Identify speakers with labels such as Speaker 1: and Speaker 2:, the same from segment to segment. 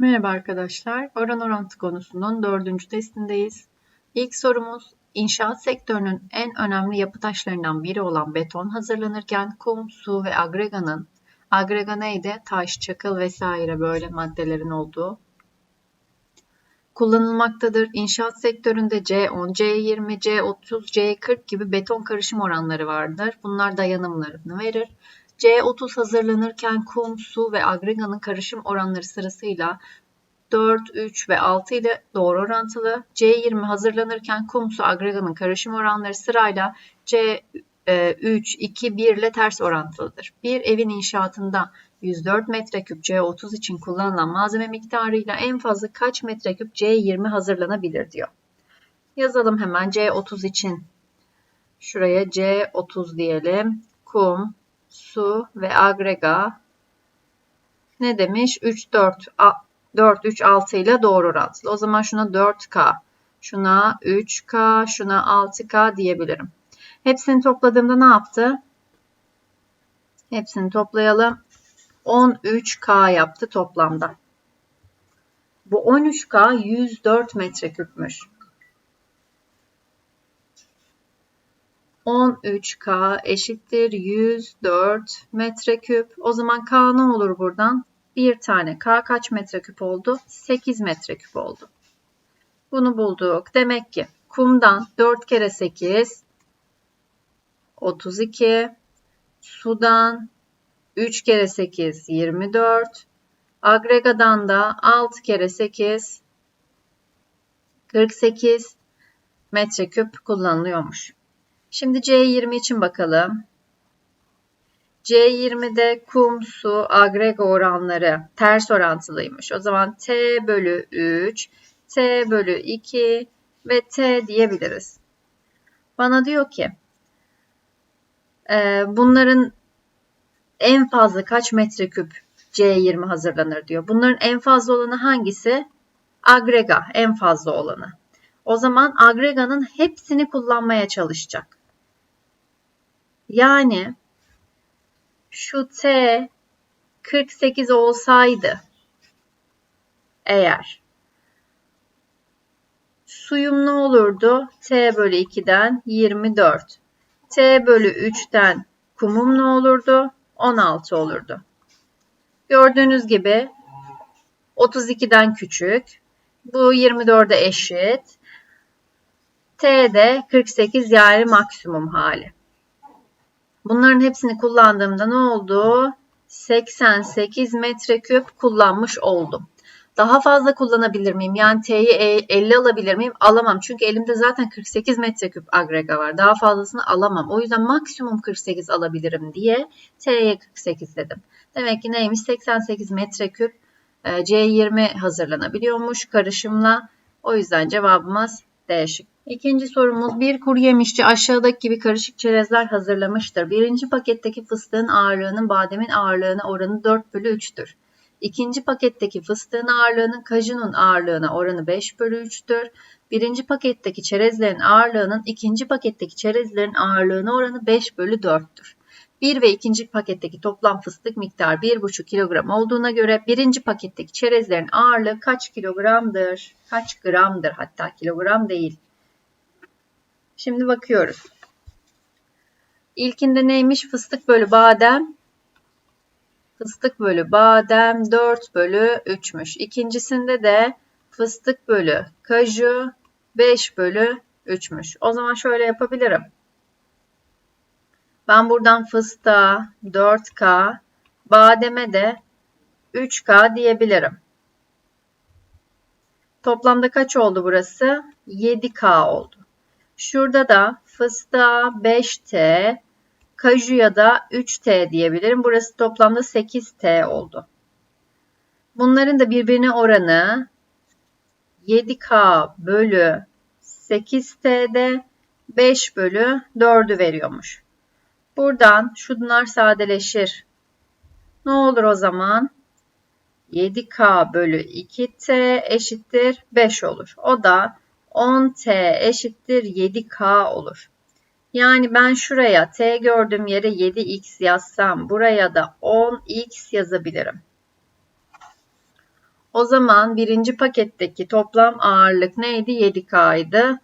Speaker 1: Merhaba arkadaşlar. Oran orantı konusunun dördüncü testindeyiz. İlk sorumuz inşaat sektörünün en önemli yapı taşlarından biri olan beton hazırlanırken kum, su ve agreganın agrega neydi? Taş, çakıl vesaire böyle maddelerin olduğu kullanılmaktadır. İnşaat sektöründe C10, C20, C30, C40 gibi beton karışım oranları vardır. Bunlar dayanımlarını verir. C30 hazırlanırken kum, su ve agreganın karışım oranları sırasıyla 4, 3 ve 6 ile doğru orantılı. C20 hazırlanırken kum, su, agreganın karışım oranları sırayla C3, 2, 1 ile ters orantılıdır. Bir evin inşaatında 104 metreküp C30 için kullanılan malzeme miktarıyla en fazla kaç metreküp C20 hazırlanabilir diyor. Yazalım hemen C30 için. Şuraya C30 diyelim. Kum, su ve agrega ne demiş? 3, 4, 4, 3, 6 ile doğru orantılı. O zaman şuna 4K, şuna 3K, şuna 6K diyebilirim. Hepsini topladığımda ne yaptı? Hepsini toplayalım. 13K yaptı toplamda. Bu 13K 104 metreküpmüş. 13K eşittir 104 metreküp. O zaman K ne olur buradan? Bir tane K kaç metreküp oldu? 8 metreküp oldu. Bunu bulduk. Demek ki kumdan 4 kere 8 32 sudan 3 kere 8 24 agregadan da 6 kere 8 48 metreküp kullanılıyormuş. Şimdi C20 için bakalım. C20'de kum, su, agrega oranları ters orantılıymış. O zaman T bölü 3, T bölü 2 ve T diyebiliriz. Bana diyor ki e, bunların en fazla kaç metreküp C20 hazırlanır diyor. Bunların en fazla olanı hangisi? Agrega en fazla olanı. O zaman agreganın hepsini kullanmaya çalışacak. Yani şu T 48 olsaydı eğer suyum ne olurdu? T bölü 2'den 24. T bölü 3'ten kumum ne olurdu? 16 olurdu. Gördüğünüz gibi 32'den küçük. Bu 24'e eşit. T de 48 yani maksimum hali. Bunların hepsini kullandığımda ne oldu? 88 metreküp kullanmış oldum. Daha fazla kullanabilir miyim? Yani T'yi 50 alabilir miyim? Alamam. Çünkü elimde zaten 48 metreküp agrega var. Daha fazlasını alamam. O yüzden maksimum 48 alabilirim diye T'ye 48 dedim. Demek ki neymiş? 88 metreküp e, C20 hazırlanabiliyormuş karışımla. O yüzden cevabımız D şık. İkinci sorumuz bir kuru yemişçi aşağıdaki gibi karışık çerezler hazırlamıştır. Birinci paketteki fıstığın ağırlığının bademin ağırlığına oranı 4 bölü 3'tür. İkinci paketteki fıstığın ağırlığının kajunun ağırlığına oranı 5 bölü 3'tür. Birinci paketteki çerezlerin ağırlığının ikinci paketteki çerezlerin ağırlığına oranı 5 bölü 4'tür. Bir ve ikinci paketteki toplam fıstık miktarı 1,5 kilogram olduğuna göre birinci paketteki çerezlerin ağırlığı kaç kilogramdır? Kaç gramdır hatta kilogram değil. Şimdi bakıyoruz. İlkinde neymiş? Fıstık bölü badem. Fıstık bölü badem 4 bölü 3'müş. İkincisinde de fıstık bölü kaju 5 bölü 3'müş. O zaman şöyle yapabilirim. Ben buradan fıstığa 4K, bademe de 3K diyebilirim. Toplamda kaç oldu burası? 7K oldu. Şurada da fıstığa 5T, kajuya da 3T diyebilirim. Burası toplamda 8T oldu. Bunların da birbirine oranı 7K bölü 8T'de 5 bölü 4'ü veriyormuş. Buradan şunlar sadeleşir. Ne olur o zaman? 7K bölü 2T eşittir 5 olur. O da 10T eşittir 7K olur. Yani ben şuraya T gördüğüm yere 7X yazsam buraya da 10X yazabilirim. O zaman birinci paketteki toplam ağırlık neydi? 7K'ydı.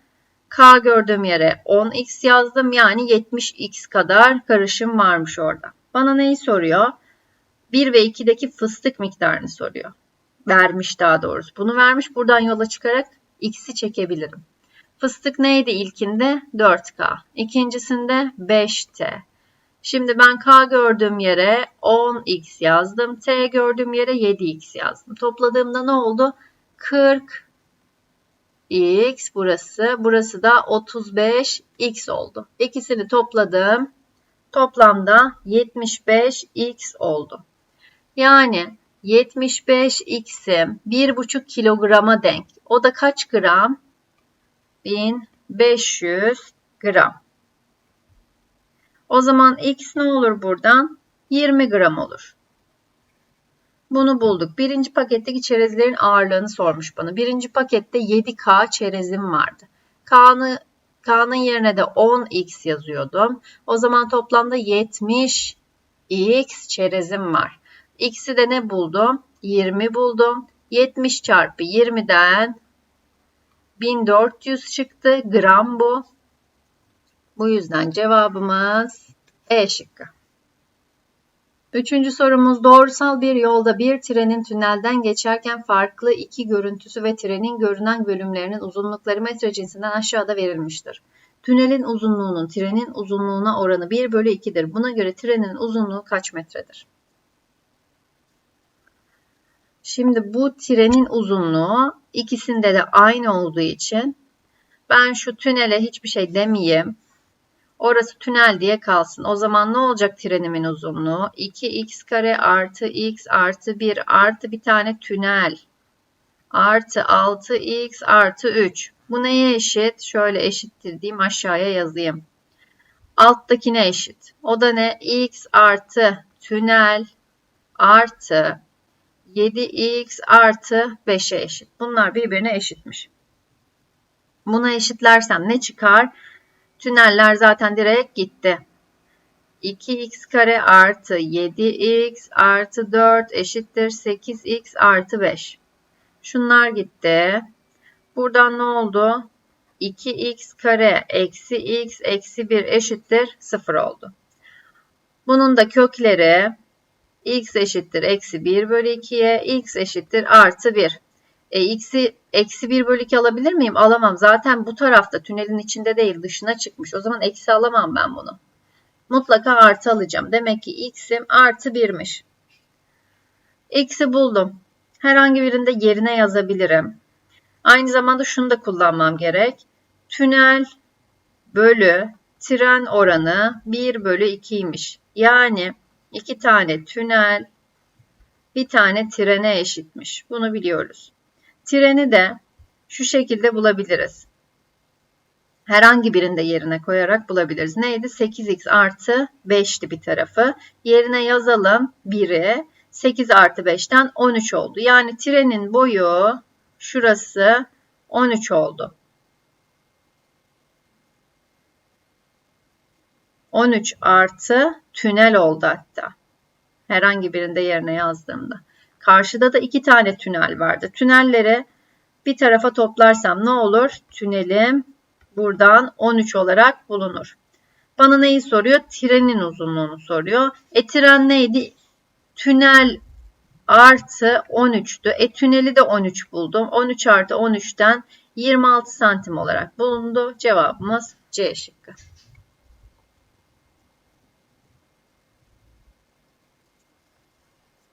Speaker 1: K gördüğüm yere 10x yazdım. Yani 70x kadar karışım varmış orada. Bana neyi soruyor? 1 ve 2'deki fıstık miktarını soruyor. Vermiş daha doğrusu. Bunu vermiş. Buradan yola çıkarak x'i çekebilirim. Fıstık neydi ilkinde? 4K. İkincisinde 5T. Şimdi ben K gördüğüm yere 10x yazdım. T gördüğüm yere 7x yazdım. Topladığımda ne oldu? 40 x burası. Burası da 35 x oldu. İkisini topladım. Toplamda 75 x oldu. Yani 75 x'im 1,5 kilograma denk. O da kaç gram? 1500 gram. O zaman x ne olur buradan? 20 gram olur. Bunu bulduk. Birinci paketteki çerezlerin ağırlığını sormuş bana. Birinci pakette 7K çerezim vardı. K'nı K'nın yerine de 10x yazıyordum. O zaman toplamda 70 x çerezim var. X'i de ne buldum? 20 buldum. 70 çarpı 20'den 1400 çıktı. Gram bu. Bu yüzden cevabımız E şıkkı. Üçüncü sorumuz doğrusal bir yolda bir trenin tünelden geçerken farklı iki görüntüsü ve trenin görünen bölümlerinin uzunlukları metre cinsinden aşağıda verilmiştir. Tünelin uzunluğunun trenin uzunluğuna oranı 1 bölü 2'dir. Buna göre trenin uzunluğu kaç metredir? Şimdi bu trenin uzunluğu ikisinde de aynı olduğu için ben şu tünele hiçbir şey demeyeyim. Orası tünel diye kalsın. O zaman ne olacak trenimin uzunluğu? 2x kare artı x artı 1 artı bir tane tünel. Artı 6x artı 3. Bu neye eşit? Şöyle eşittir diyeyim aşağıya yazayım. Alttakine eşit. O da ne? x artı tünel artı 7x artı 5'e eşit. Bunlar birbirine eşitmiş. Buna eşitlersem ne çıkar? Tüneller zaten direkt gitti. 2x kare artı 7x artı 4 eşittir 8x artı 5. Şunlar gitti. Buradan ne oldu? 2x kare eksi x eksi 1 eşittir 0 oldu. Bunun da kökleri x eşittir eksi 1 bölü 2'ye x eşittir artı 1. E, x'i eksi 1 bölü 2 alabilir miyim? Alamam. Zaten bu tarafta tünelin içinde değil dışına çıkmış. O zaman eksi alamam ben bunu. Mutlaka artı alacağım. Demek ki x'im artı 1'miş. X'i buldum. Herhangi birinde yerine yazabilirim. Aynı zamanda şunu da kullanmam gerek. Tünel bölü tren oranı 1 bölü 2'ymiş. Yani iki tane tünel bir tane trene eşitmiş. Bunu biliyoruz. Treni de şu şekilde bulabiliriz. Herhangi birinde yerine koyarak bulabiliriz. Neydi? 8x artı 5'ti bir tarafı. Yerine yazalım 1'i. 8 artı 5'ten 13 oldu. Yani trenin boyu şurası 13 oldu. 13 artı tünel oldu hatta. Herhangi birinde yerine yazdığımda. Karşıda da iki tane tünel vardı. Tünelleri bir tarafa toplarsam ne olur? Tünelim buradan 13 olarak bulunur. Bana neyi soruyor? Trenin uzunluğunu soruyor. E tren neydi? Tünel artı 13'tü. E tüneli de 13 buldum. 13 artı 13'ten 26 santim olarak bulundu. Cevabımız C şıkkı.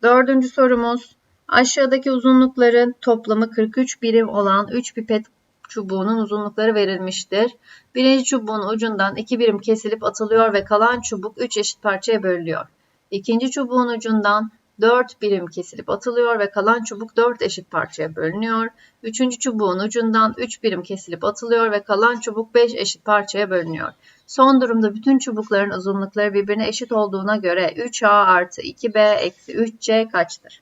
Speaker 1: Dördüncü sorumuz. Aşağıdaki uzunlukların toplamı 43 birim olan 3 pipet çubuğunun uzunlukları verilmiştir. Birinci çubuğun ucundan 2 birim kesilip atılıyor ve kalan çubuk 3 eşit parçaya bölünüyor. İkinci çubuğun ucundan 4 birim kesilip atılıyor ve kalan çubuk 4 eşit parçaya bölünüyor. Üçüncü çubuğun ucundan 3 birim kesilip atılıyor ve kalan çubuk 5 eşit parçaya bölünüyor. Son durumda bütün çubukların uzunlukları birbirine eşit olduğuna göre 3A artı 2B eksi 3C kaçtır?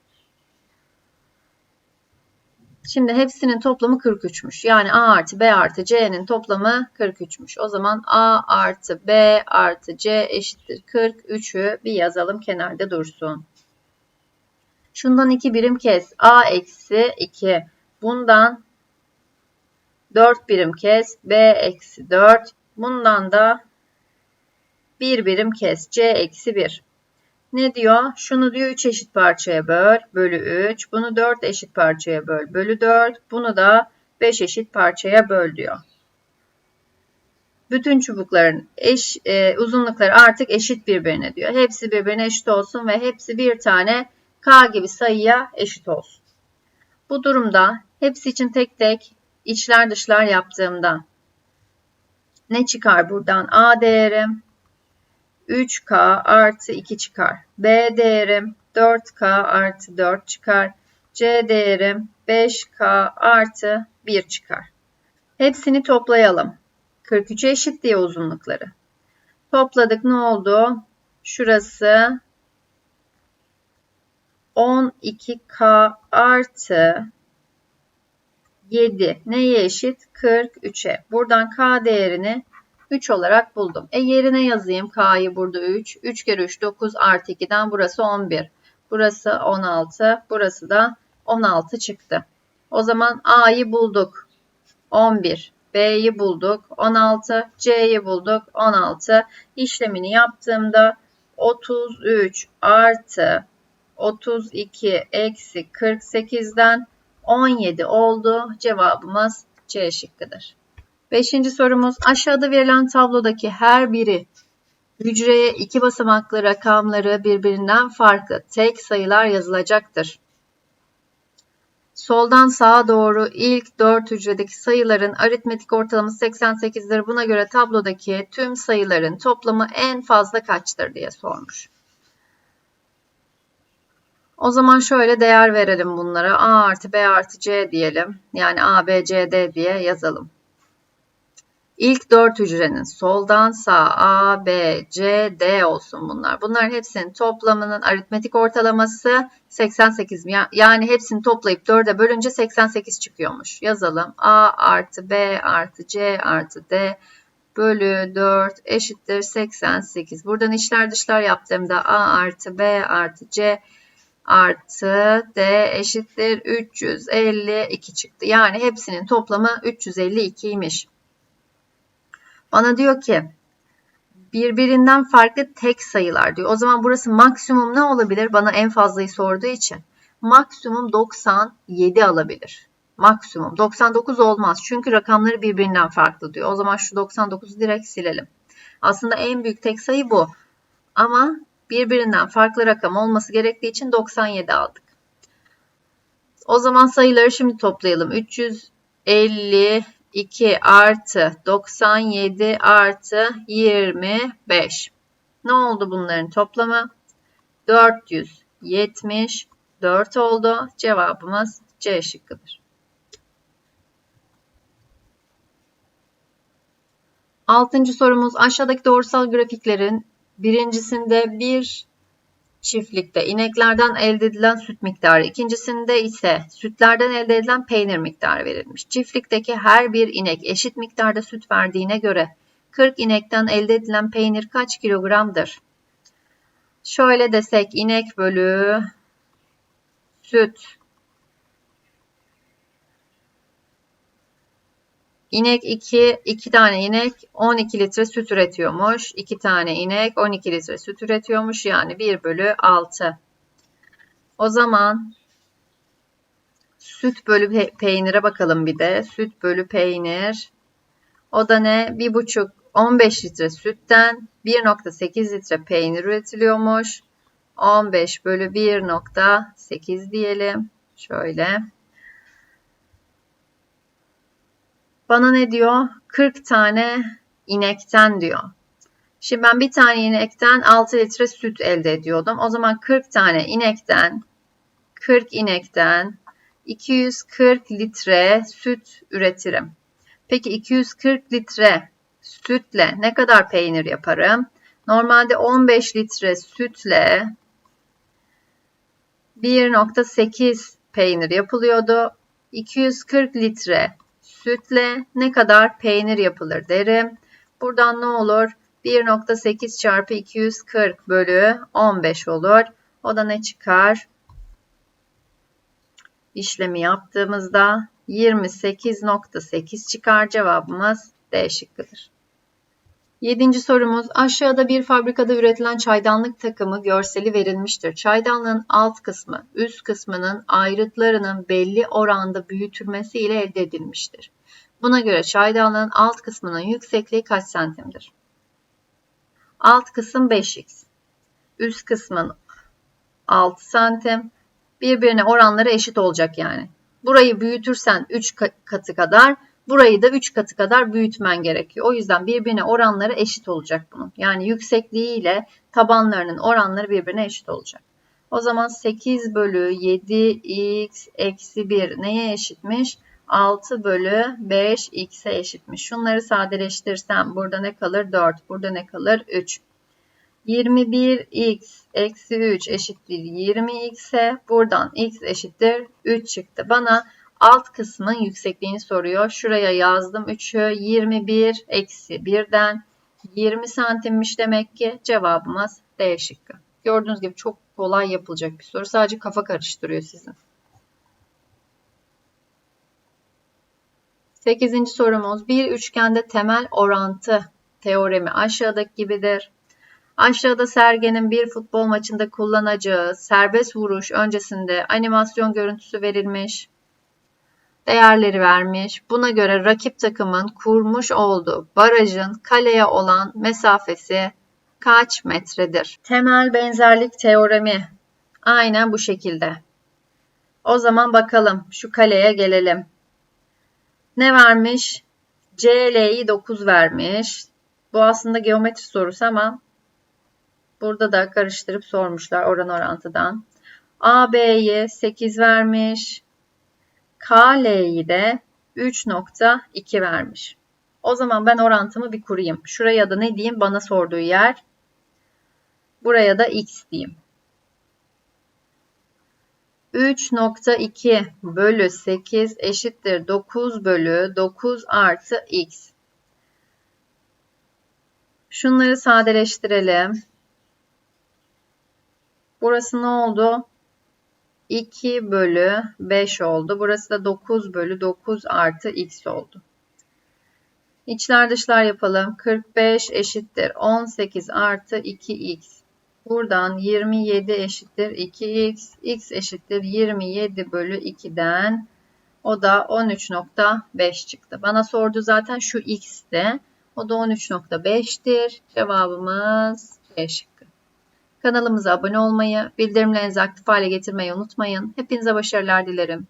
Speaker 1: Şimdi hepsinin toplamı 43'müş. Yani A artı B artı C'nin toplamı 43'müş. O zaman A artı B artı C eşittir 43'ü bir yazalım kenarda dursun. Şundan 2 birim kes. A eksi 2. Bundan 4 birim kes. B eksi 4. Bundan da 1 birim kes. C eksi 1. Ne diyor? Şunu diyor 3 eşit parçaya böl. Bölü 3. Bunu 4 eşit parçaya böl. Bölü 4. Bunu da 5 eşit parçaya böl diyor. Bütün çubukların eş, e, uzunlukları artık eşit birbirine diyor. Hepsi birbirine eşit olsun ve hepsi bir tane K gibi sayıya eşit olsun. Bu durumda hepsi için tek tek içler dışlar yaptığımda ne çıkar buradan? A değerim 3K artı 2 çıkar. B değerim 4K artı 4 çıkar. C değerim 5K artı 1 çıkar. Hepsini toplayalım. 43'e eşit diye uzunlukları. Topladık ne oldu? Şurası 12K artı 7 neye eşit? 43'e. Buradan K değerini 3 olarak buldum. E yerine yazayım K'yı burada 3. 3 kere 3 9 artı 2'den burası 11. Burası 16. Burası da 16 çıktı. O zaman A'yı bulduk. 11. B'yi bulduk. 16. C'yi bulduk. 16. İşlemini yaptığımda 33 artı 32 eksi 48'den 17 oldu. Cevabımız C şıkkıdır. Beşinci sorumuz aşağıda verilen tablodaki her biri hücreye iki basamaklı rakamları birbirinden farklı tek sayılar yazılacaktır. Soldan sağa doğru ilk 4 hücredeki sayıların aritmetik ortalaması 88'dir. Buna göre tablodaki tüm sayıların toplamı en fazla kaçtır diye sormuş. O zaman şöyle değer verelim bunlara. A artı B artı C diyelim. Yani A, B, C, D diye yazalım. İlk dört hücrenin soldan sağ A, B, C, D olsun bunlar. Bunların hepsinin toplamının aritmetik ortalaması 88. Yani hepsini toplayıp 4'e bölünce 88 çıkıyormuş. Yazalım. A artı B artı C artı D bölü 4 eşittir 88. Buradan içler dışlar yaptığımda A artı B artı C artı D eşittir 352 çıktı. Yani hepsinin toplamı 352'ymiş. Bana diyor ki birbirinden farklı tek sayılar diyor. O zaman burası maksimum ne olabilir? Bana en fazlayı sorduğu için. Maksimum 97 alabilir. Maksimum. 99 olmaz. Çünkü rakamları birbirinden farklı diyor. O zaman şu 99'u direkt silelim. Aslında en büyük tek sayı bu. Ama birbirinden farklı rakam olması gerektiği için 97 aldık. O zaman sayıları şimdi toplayalım. 350 2 artı 97 artı 25. Ne oldu bunların toplamı? 474 oldu. Cevabımız C şıkkıdır. Altıncı sorumuz aşağıdaki doğrusal grafiklerin birincisinde bir çiftlikte ineklerden elde edilen süt miktarı, ikincisinde ise sütlerden elde edilen peynir miktarı verilmiş. Çiftlikteki her bir inek eşit miktarda süt verdiğine göre 40 inekten elde edilen peynir kaç kilogramdır? Şöyle desek inek bölü süt İnek 2, 2 tane inek 12 litre süt üretiyormuş. 2 tane inek 12 litre süt üretiyormuş. Yani 1 bölü 6. O zaman süt bölü peynire bakalım bir de. Süt bölü peynir. O da ne? 1,5 15 litre sütten 1.8 litre peynir üretiliyormuş. 15 bölü 1.8 diyelim. Şöyle. Bana ne diyor? 40 tane inekten diyor. Şimdi ben bir tane inekten 6 litre süt elde ediyordum. O zaman 40 tane inekten 40 inekten 240 litre süt üretirim. Peki 240 litre sütle ne kadar peynir yaparım? Normalde 15 litre sütle 1.8 peynir yapılıyordu. 240 litre sütle ne kadar peynir yapılır derim. Buradan ne olur? 1.8 çarpı 240 bölü 15 olur. O da ne çıkar? işlemi yaptığımızda 28.8 çıkar cevabımız D şıkkıdır. Yedinci sorumuz aşağıda bir fabrikada üretilen çaydanlık takımı görseli verilmiştir. Çaydanlığın alt kısmı üst kısmının ayrıtlarının belli oranda büyütülmesi ile elde edilmiştir. Buna göre çaydanlığın alt kısmının yüksekliği kaç santimdir? Alt kısım 5x. Üst kısmın 6 santim. Birbirine oranları eşit olacak yani. Burayı büyütürsen 3 katı kadar, burayı da 3 katı kadar büyütmen gerekiyor. O yüzden birbirine oranları eşit olacak bunun. Yani yüksekliği ile tabanlarının oranları birbirine eşit olacak. O zaman 8 bölü 7x eksi 1 neye eşitmiş? 6 bölü 5 x'e eşitmiş. Şunları sadeleştirsem burada ne kalır? 4. Burada ne kalır? 3. 21x eksi 3 eşittir 20x'e buradan x eşittir 3 çıktı. Bana alt kısmın yüksekliğini soruyor. Şuraya yazdım 3'ü 21 eksi 1'den 20 santimmiş demek ki cevabımız D şıkkı. Gördüğünüz gibi çok kolay yapılacak bir soru. Sadece kafa karıştırıyor sizin. 8. sorumuz bir üçgende temel orantı teoremi aşağıdaki gibidir. Aşağıda Sergen'in bir futbol maçında kullanacağı serbest vuruş öncesinde animasyon görüntüsü verilmiş. Değerleri vermiş. Buna göre rakip takımın kurmuş olduğu barajın kaleye olan mesafesi kaç metredir? Temel benzerlik teoremi aynen bu şekilde. O zaman bakalım şu kaleye gelelim. Ne vermiş? CL'yi 9 vermiş. Bu aslında geometri sorusu ama Burada da karıştırıp sormuşlar oran orantıdan. AB'ye 8 vermiş. KL'yi de 3.2 vermiş. O zaman ben orantımı bir kurayım. Şuraya da ne diyeyim? Bana sorduğu yer. Buraya da x diyeyim. 3.2 bölü 8 eşittir 9 bölü 9 artı x. Şunları sadeleştirelim. Burası ne oldu? 2 bölü 5 oldu. Burası da 9 bölü 9 artı x oldu. İçler dışlar yapalım. 45 eşittir 18 artı 2x. Buradan 27 eşittir 2x. x eşittir 27 bölü 2'den. O da 13.5 çıktı. Bana sordu zaten şu x'ti. O da 13.5'tir. Cevabımız şıkkı. Kanalımıza abone olmayı, bildirimlerinizi aktif hale getirmeyi unutmayın. Hepinize başarılar dilerim.